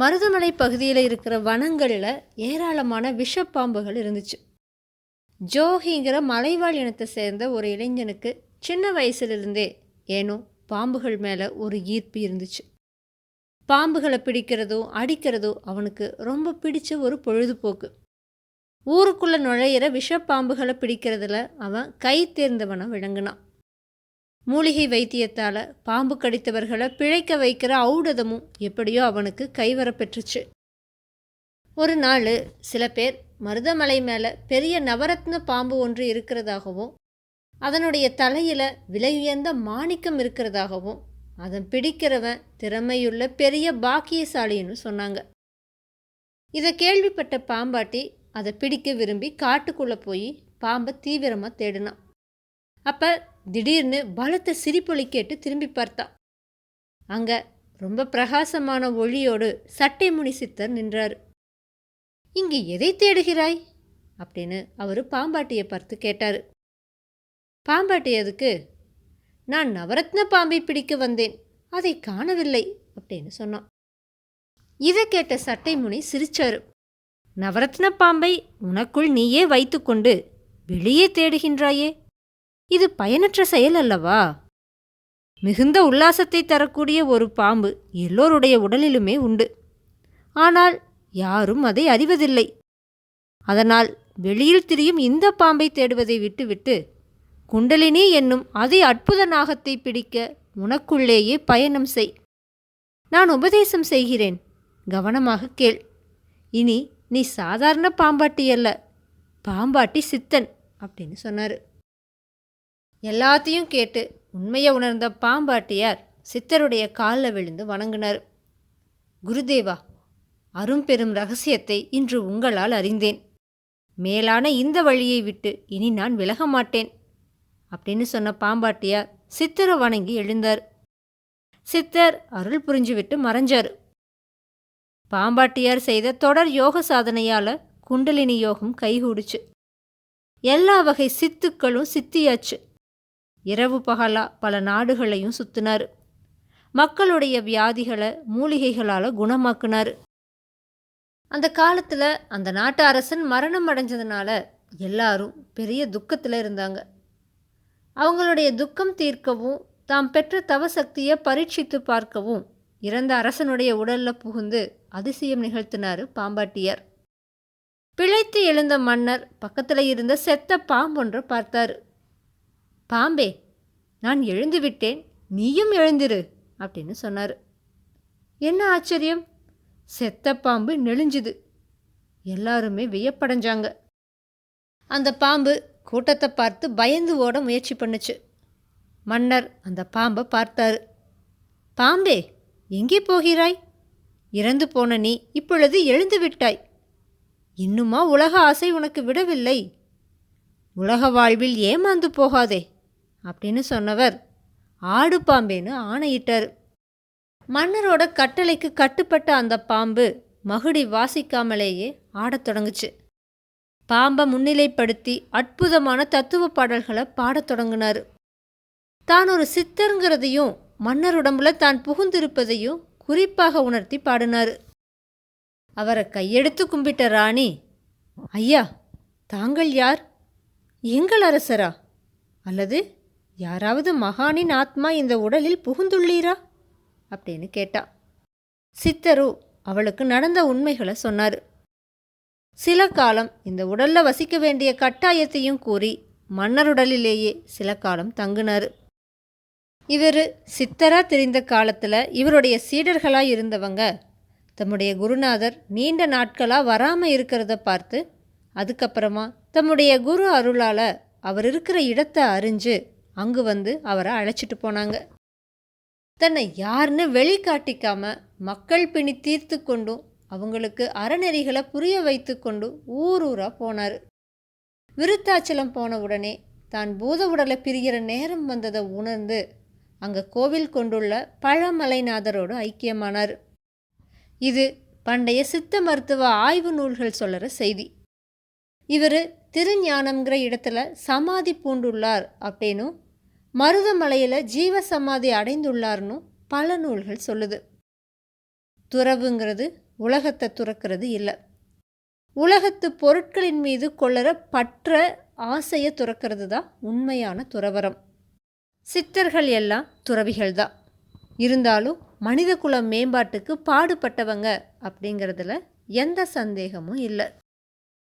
மருதமலை பகுதியில் இருக்கிற வனங்களில் ஏராளமான விஷப்பாம்புகள் இருந்துச்சு. ஜோஹிங்கிற மலைவாழ் இனத்தை சேர்ந்த ஒரு இளைஞனுக்கு சின்ன வயசுலேருந்தே ஏனோ பாம்புகள் மேலே ஒரு ஈர்ப்பு இருந்துச்சு. பாம்புகளை பிடிக்கிறதோ அடிக்கிறதோ அவனுக்கு ரொம்ப பிடிச்ச ஒரு பொழுதுபோக்கு. ஊருக்குள்ளே நுழையிற விஷப்பாம்புகளை பிடிக்கிறதுல அவன் கை தேர்ந்தவனை விளங்கினான். மூலிகை வைத்தியத்தால் பாம்பு கடித்தவர்களை பிழைக்க வைக்கிற ஔடதமும் எப்படியோ அவனுக்கு கைவரப்பெற்றுச்சு ஒரு நாள் சில பேர் மருதமலை மேலே பெரிய நவரத்ன பாம்பு ஒன்று இருக்கிறதாகவும் அதனுடைய தலையில் விலை உயர்ந்த மாணிக்கம் இருக்கிறதாகவும் அதன் பிடிக்கிறவன் திறமையுள்ள பெரிய பாக்கியசாலின்னு சொன்னாங்க. இதை கேள்விப்பட்ட பாம்பாட்டி அதை பிடிக்க விரும்பி காட்டுக்குள்ளே போய் பாம்பை தீவிரமாக தேடினான். அப்போ திடீர்னு பலத்த சிரிப்பொலி கேட்டு திரும்பி பார்த்தான் அங்கே ரொம்ப பிரகாசமான ஒளியோடு சட்டை முனி சித்தர் நின்றார். இங்கே எதை தேடுகிறாய்? அப்படின்னு அவர் பாம்பாட்டியை பார்த்து கேட்டார். பாம்பாட்டி அதுக்கு நான் நவரத்ன பாம்பை பிடிக்க வந்தேன். அதை காணவில்லை அப்படின்னு சொன்னான். இதை கேட்ட சட்டை முனி சிரிச்சார். நவரத்ன பாம்பை உனக்குள் நீயே வைத்துக்கொண்டு வெளியே தேடுகின்றாயே இது பயனற்ற செயல் அல்லவா? மிகுந்த உல்லாசத்தை தரக்கூடிய ஒரு பாம்பு எல்லோருடைய உடலிலுமே உண்டு. ஆனால் யாரும் அதை அறிவதில்லை. அதனால் வெளியில் திரியும் இந்த பாம்பை தேடுவதை விட்டுவிட்டு குண்டலினி என்னும் அதி அற்புத நாகத்தை பிடிக்க உனக்குள்ளேயே பயணம் செய். நான் உபதேசம் செய்கிறேன். கவனமாக கேள். இனி நீ சாதாரண பாம்பாட்டி அல்ல. பாம்பாட்டி சித்தன் அப்படின்னு சொன்னார். எல்லாத்தையும் கேட்டு உண்மையை உணர்ந்த பாம்பாட்டியார் சித்தருடைய காலில் விழுந்து வணங்கினார். குருதேவா அரும்பெரும் ரகசியத்தை இன்று உங்களால் அறிந்தேன். மேலான இந்த வழியை விட்டு இனி நான் விலக மாட்டேன் அப்படின்னு சொன்ன பாம்பாட்டியார் சித்தரை வணங்கி எழுந்தார். சித்தர் அருள் புரிஞ்சுவிட்டு மறைஞ்சார். பாம்பாட்டியார் செய்த தொடர் யோக சாதனையால் குண்டலினி யோகம் கைகூடுச்சு. எல்லா வகை சித்துக்களும் சித்தியாச்சு. இரவு பகலா பல நாடுகளையும் சுத்தினார். மக்களுடைய வியாதிகளை மூலிகைகளால் குணமாக்குனார். அந்த காலத்தில் அந்த நாட்டு அரசன் மரணம் அடைஞ்சதுனால எல்லாரும் பெரிய துக்கத்தில் இருந்தாங்க. அவங்களுடைய துக்கம் தீர்க்கவும் தாம் பெற்ற தவசக்தியை பரீட்சித்து பார்க்கவும் இறந்த அரசனுடைய உடலில் புகுந்து அதிசயம் நிகழ்த்தினார் பாம்பாட்டியார். பிழைத்து எழுந்த மன்னர் பக்கத்தில் இருந்த செத்த பாம்பொன்று பார்த்தார். பாம்பே நான் எழுந்து விட்டேன் நீயும் எழுந்திரு அப்படின்னு சொன்னார். என்ன ஆச்சரியம்? செத்த பாம்பு நெளிஞ்சுது. எல்லாருமே வியப்படைஞ்சாங்க. அந்த பாம்பு கூட்டத்தை பார்த்து பயந்து ஓட முயற்சி பண்ணுச்சு. மன்னர் அந்த பாம்பை பார்த்தாரு. பாம்பே எங்கே போகிறாய்? இறந்து போன நீ இப்பொழுது எழுந்து விட்டாய். இன்னுமா உலக ஆசை உனக்கு விடவில்லை. உலக வாழ்வில் ஏமாந்து போகாதே. அப்படின்னு சொன்னவர். ஆடு பாம்பேன்னு ஆணையிட்டார். மன்னரோட கட்டளைக்கு கட்டுப்பட்ட அந்த பாம்பு மகுடி வாசிக்காமலேயே ஆடத் தொடங்குச்சு. பாம்பை முன்னிலைப்படுத்தி அற்புதமான தத்துவ பாடல்களை பாடத் தொடங்கினார். தான் ஒரு சித்தருங்கிறதையும் மன்னர் உடம்புல தான் புகுந்திருப்பதையும் குறிப்பாக உணர்த்தி பாடினார். அவரை கையெடுத்து கும்பிட்ட ராணி ஐயா தாங்கள் யார்? எங்கள் அரசரா? அல்லது யாராவது மகானின் ஆத்மா இந்த உடலில் புகுந்துள்ளீரா? அப்படின்னு கேட்டா. சித்தரு அவளுக்கு நடந்த உண்மைகளை சொன்னார். சில காலம் இந்த உடலில் வசிக்க வேண்டிய கட்டாயத்தையும் கூறி மன்னருடலிலேயே சில காலம் தங்குனார். இவர் சித்தரா தெரிந்த காலத்தில் இவருடைய சீடர்களாக இருந்தவங்க தம்முடைய குருநாதர் நீண்ட நாட்களாக வராமல் இருக்கிறத பார்த்து அதுக்கப்புறமா தம்முடைய குரு அருளால் அவர் இருக்கிற இடத்தை அறிஞ்சு அங்கு வந்து அவரை அழைச்சிட்டு போனாங்க. தன்னை யாருன்னு வெளிக்காட்டிக்காம மக்கள் பிணி தீர்த்து கொண்டும் அவங்களுக்கு அறநெறிகளை புரிய வைத்து கொண்டு ஊர் ஊராக போனார். விருத்தாச்சலம் போன உடனே தான் பூத உடலை பிரிகிற நேரம் வந்ததை உணர்ந்து அங்கே கோவில் கொண்டுள்ள பழமலைநாதரோடு ஐக்கியமானார். இது பண்டைய சித்த மருத்துவ ஆய்வு நூல்கள் சொல்லுற செய்தி. இவர் திருஞானம்ங்கிற இடத்துல சமாதி பூண்டுள்ளார் அப்படின்னும் மருதமலையில் ஜீவ சமாதி அடைந்துள்ளார்னு பல நூல்கள் சொல்லுது. துறவுங்கிறது உலகத்தை துறக்கிறது இல்லை. உலகத்து பொருட்களின் மீது கொள்ளற பற்ற ஆசையை துறக்கிறது தான் உண்மையான துறவரம் சித்தர்கள் எல்லாம் துறவிகள் தான். இருந்தாலும் மனித மேம்பாட்டுக்கு பாடுபட்டவங்க அப்படிங்கிறதுல எந்த சந்தேகமும் இல்லை.